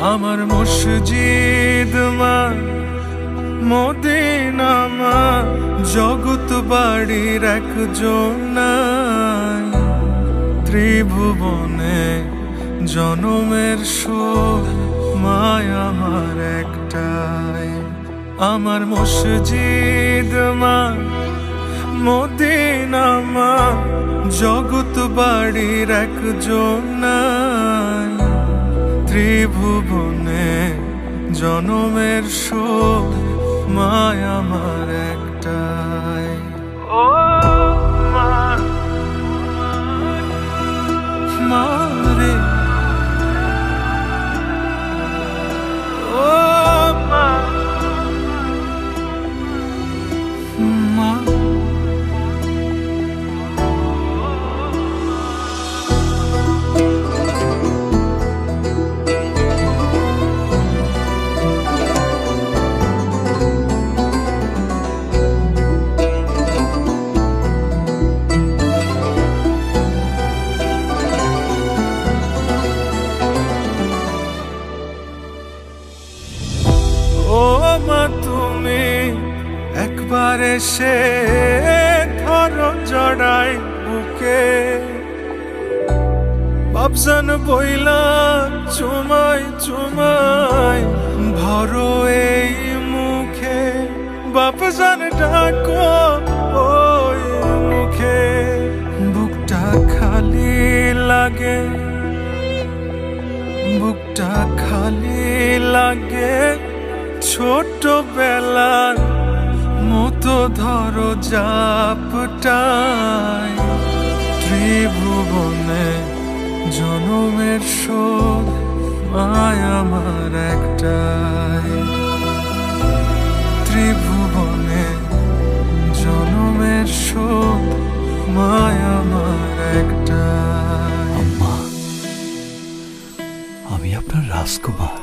আমার মসজিদ মা, মদিনা মা, জগৎ বাড়ির একজন ত্রিভুবনে জনমের শোক মায় আমার একটাই। আমার মসজিদ মা, মদিনা মা, জগৎ বাড়ির একজন ত্রিভুবনে জনমের শোক মায়া আমার একটাই একবার এসে ধরো জড়াই বুকে। বাবজান বইলা, চুমাই চুমাই ভরো এই মুখে। বাপজান ডাকো, ওই মুখে। বুকটা খালি লাগে, বুকটা খালি লাগে ছোট বেলার মতো ধরো জাপটায় ত্রিভুবনে জনমের শোধ মায় আমার একটাই। ত্রিভুবনে জনমের শোধ মায় আমার একটাই। আমি আপনার রাজকুমার।